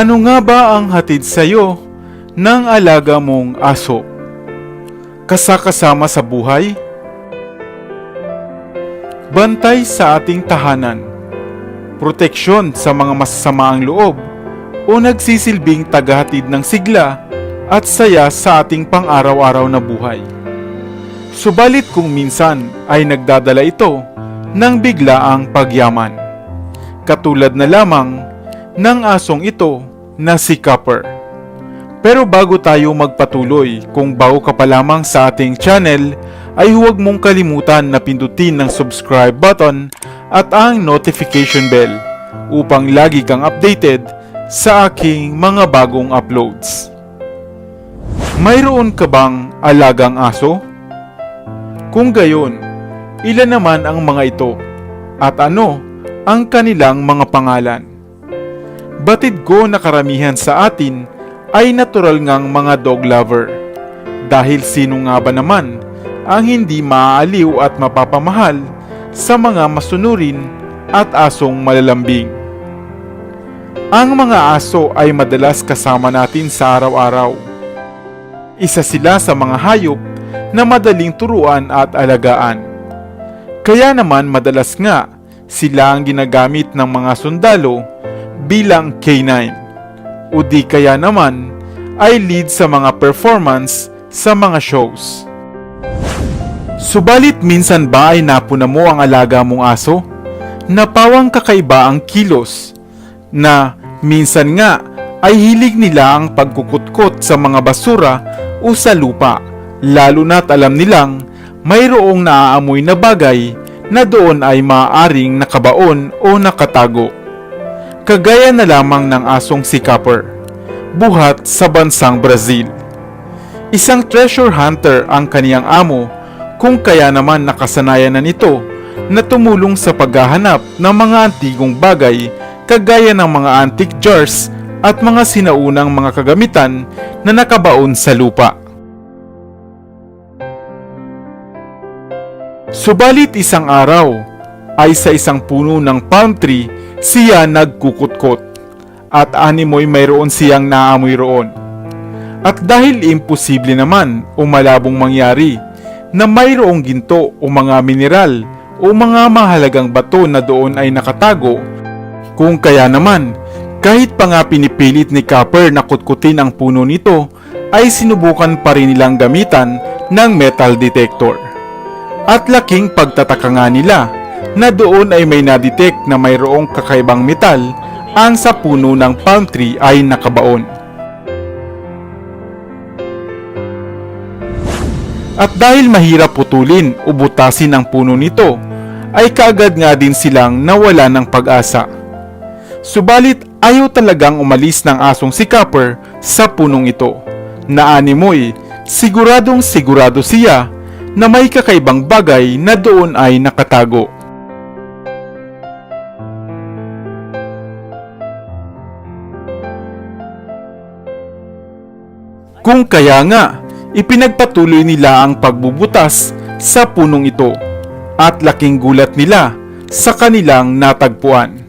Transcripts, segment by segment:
Ano nga ba ang hatid sa'yo ng alaga mong aso? Kasakasama sa buhay? Bantay sa ating tahanan? Proteksyon sa mga masasamaang loob? O nagsisilbing tagahatid ng sigla at saya sa ating pang-araw-araw na buhay? Subalit kung minsan ay nagdadala ito ng biglaang pagyaman. Katulad na lamang ng asong ito na si Copper. Pero bago tayo magpatuloy, kung bago ka pa lamang sa ating channel, ay huwag mong kalimutan na pindutin ng subscribe button at ang notification bell upang lagi kang updated sa aking mga bagong uploads. Mayroon ka bang alagang aso? Kung gayon, ilan naman ang mga ito at ano ang kanilang mga pangalan? Batid ko na karamihan sa atin ay natural ngang mga dog lover. Dahil sino nga ba naman ang hindi maaaliw at mapapamahal sa mga masunurin at asong malalambing? Ang mga aso ay madalas kasama natin sa araw-araw. Isa sila sa mga hayop na madaling turuan at alagaan. Kaya naman madalas nga sila ang ginagamit ng mga sundalo bilang K9 o di kaya naman ay lead sa mga performance sa mga shows. Subalit minsan ba ay napuna mo ang alaga mong aso? Napawang kakaiba ang kilos na minsan nga ay hilig nila ang pagkukutkot sa mga basura o sa lupa lalo na't alam nilang mayroong naaamoy na bagay na doon ay maaaring nakabaon o nakatago. Kagaya na lamang ng asong si Copper, buhat sa bansang Brazil. Isang treasure hunter ang kaniyang amo kung kaya naman nakasanayan na nito na tumulong sa paghahanap ng mga antigong bagay kagaya ng mga antique jars at mga sinaunang mga kagamitan na nakabaon sa lupa. Subalit isang araw ay sa isang puno ng palm tree siya nagkukutkot at animoy mayroon siyang naamoy roon. At dahil imposible naman o malabong mangyari na mayroong ginto o mga mineral o mga mahalagang bato na doon ay nakatago, kung kaya naman kahit pa nga pinipilit ni Copper na kutkutin ang puno nito, ay sinubukan pa rin nilang gamitan ng metal detector. At laking pagtataka nga nila na doon ay may nadetect na mayroong kakaibang metal ang sa puno ng palm tree ay nakabaon. At dahil mahirap putulin o butasin ang puno nito, ay kaagad nga din silang nawala ng pag-asa. Subalit ayaw talagang umalis ng asong si Copper sa punong ito. Naanimoy, siguradong sigurado siya na may kakaibang bagay na doon ay nakatago. Kung kaya nga, ipinagpatuloy nila ang pagbubutas sa punong ito at laking gulat nila sa kanilang natagpuan.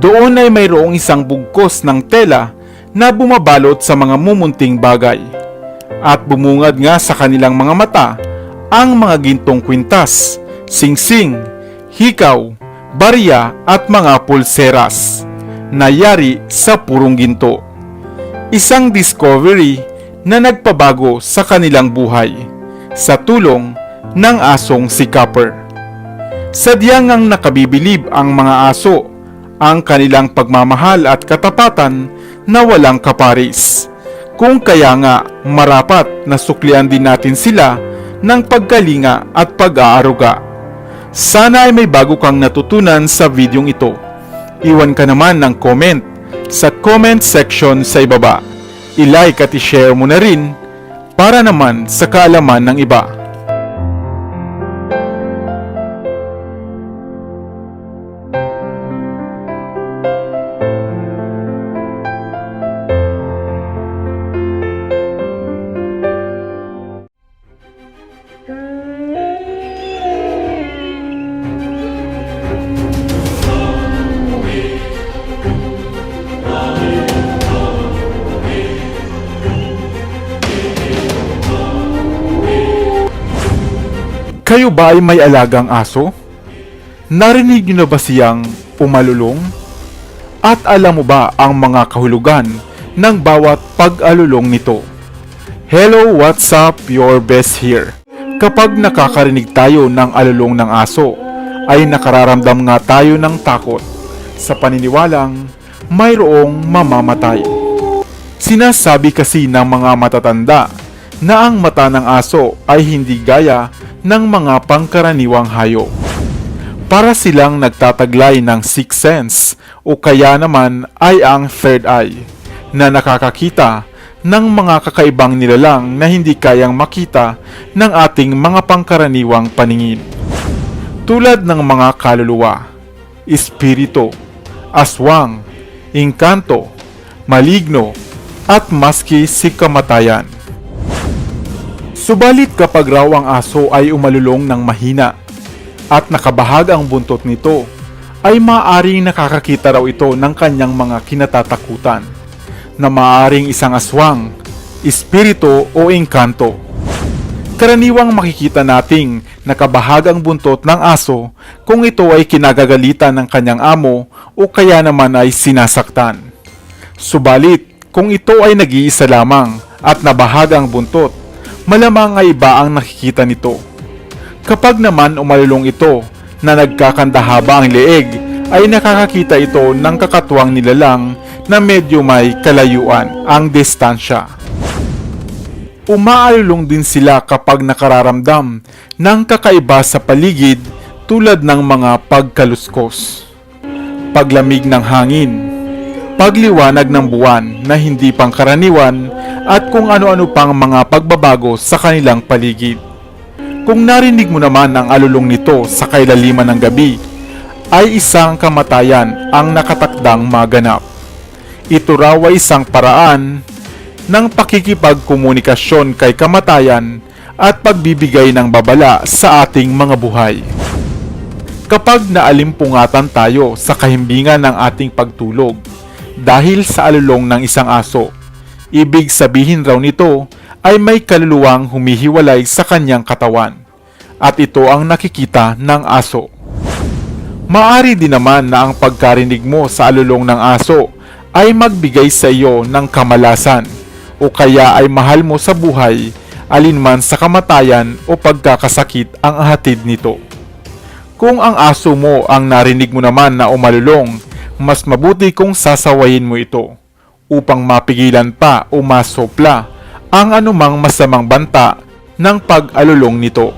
Doon ay mayroong isang bugkos ng tela na bumabalot sa mga mumunting bagay. At bumungad nga sa kanilang mga mata ang mga gintong kwintas, singsing, hikaw, barya at mga pulseras na yari sa purong ginto. Isang discovery na nagpabago sa kanilang buhay sa tulong ng asong si Copper. Sadyang ang nakabibilib ang mga aso ang kanilang pagmamahal at katapatan na walang kaparis. Kung kaya nga marapat na suklian din natin sila ng pagkalinga at pag-aaruga. Sana ay may bago kang natutunan sa videong ito. Iwan ka naman ng comment sa comment section sa ibaba. I-like at i-share mo na rin para naman sa kaalaman ng iba. Kayo ba ay may alagang aso? Narinig niyo na ba siyang umalulong? At alam mo ba ang mga kahulugan ng bawat pag-alulong nito? Hello, what's up? Your best here. Kapag nakakarinig tayo ng alulong ng aso, ay nakararamdam nga tayo ng takot sa paniniwalang mayroong mamamatay. Sinasabi kasi ng mga matatanda na ang mata ng aso ay hindi gaya ng mga pangkaraniwang hayop. Para silang nagtataglay ng sixth sense o kaya naman ay ang third eye na nakakakita ng mga kakaibang nilalang na hindi kayang makita ng ating mga pangkaraniwang paningin. Tulad ng mga kaluluwa, espiritu, aswang, engkanto, maligno, at maski si kamatayan. Subalit kapag raw ang aso ay umalulong ng mahina at nakabahag ang buntot nito, ay maaaring nakakakita raw ito ng kanyang mga kinatatakutan na maaaring isang aswang, espiritu o engkanto. Karaniwang makikita nating nakabahag ang buntot ng aso kung ito ay kinagagalitan ng kanyang amo o kaya naman ay sinasaktan. Subalit, kung ito ay nag-iisa lamang at nabahag ang buntot, malamang ay iba ang nakikita nito. Kapag naman umalulong ito na nagkakandahaba ang leeg, ay nakakakita ito ng kakatuwang nilalang na medyo may kalayuan ang distansya. Umaalulong din sila kapag nakararamdam ng kakaiba sa paligid tulad ng mga pagkaluskos, paglamig ng hangin, pagliwanag ng buwan na hindi pangkaraniwan at kung ano-ano pang mga pagbabago sa kanilang paligid. Kung narinig mo naman ang alulong nito sa kailaliman ng gabi, ay isang kamatayan ang nakatakdang maganap. Ito raw ay isang paraan ng pakikipagkomunikasyon kay kamatayan at pagbibigay ng babala sa ating mga buhay. Kapag naalimpungatan tayo sa kahimbingan ng ating pagtulog dahil sa alulong ng isang aso, ibig sabihin raw nito ay may kaluluwang humihiwalay sa kanyang katawan at ito ang nakikita ng aso. Maari din naman na ang pagkarinig mo sa alulong ng aso ay magbigay sa iyo ng kamalasan o kaya ay mahal mo sa buhay alinman sa kamatayan o pagkakasakit ang hatid nito. Kung ang aso mo ang narinig mo naman na umalulong, mas mabuti kung sasawayin mo ito upang mapigilan pa o masopla ang anumang masamang banta ng pag-alulong nito.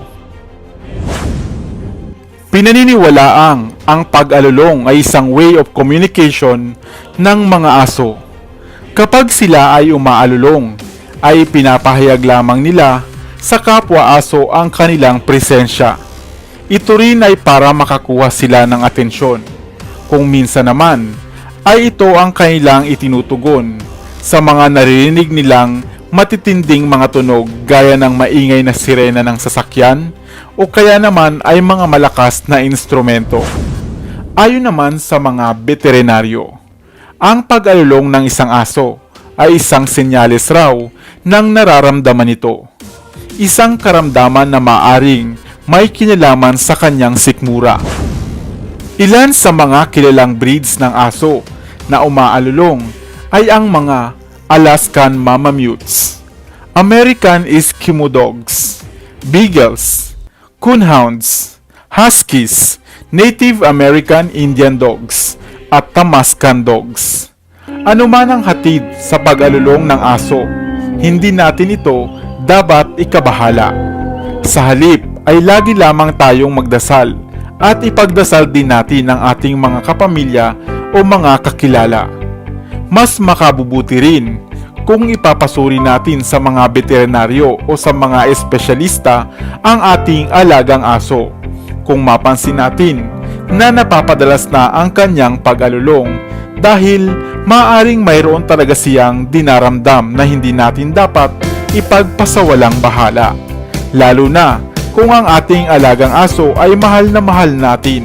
Pinaniniwalaang ang pag-alulong ay isang way of communication ng mga aso. Kapag sila ay umaalulong, ay pinapahayag lamang nila sa kapwa aso ang kanilang presensya. Ito rin ay para makakuha sila ng atensyon. Kung minsan naman, ay ito ang kanilang itinutugon sa mga naririnig nilang matitinding mga tunog gaya ng maingay na sirena ng sasakyan o kaya naman ay mga malakas na instrumento. Ayon naman sa mga veterinaryo, ang pag-alulong ng isang aso ay isang senyales raw ng nararamdaman nito. Isang karamdaman na maaring may kinalaman sa kanyang sikmura. Ilan sa mga kilalang breeds ng aso na umaalulong ay ang mga Alaskan Malamutes, American Eskimo Dogs, Beagles, Coonhounds, Huskies, Native American Indian Dogs, at Tamaskan Dogs. Ano man ang hatid sa pag-alulong ng aso, hindi natin ito dapat ikabahala. Sa halip ay lagi lamang tayong magdasal at ipagdasal din natin ang ating mga kapamilya o mga kakilala. Mas makabubuti rin kung ipapasuri natin sa mga veterinaryo o sa mga espesyalista ang ating alagang aso. Kung mapansin natin na napapadalas na ang kanyang pag-alulong dahil maaring mayroon talaga siyang dinaramdam na hindi natin dapat ipagpasawalang bahala. Lalo na kung ang ating alagang aso ay mahal na mahal natin.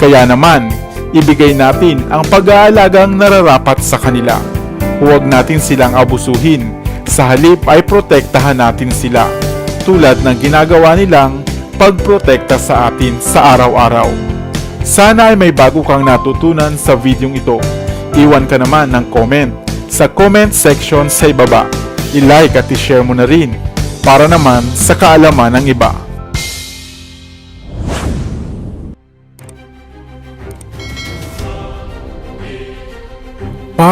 Kaya naman, ibigay natin ang pag-aalagang nararapat sa kanila. Huwag natin silang abusuhin. Sa halip ay protektahan natin sila. Tulad ng ginagawa nilang pagprotekta sa atin sa araw-araw. Sana ay may bago kang natutunan sa videong ito. Iwan ka naman ng comment sa comment section sa ibaba. I-like at i-share mo na rin para naman sa kaalaman ng iba.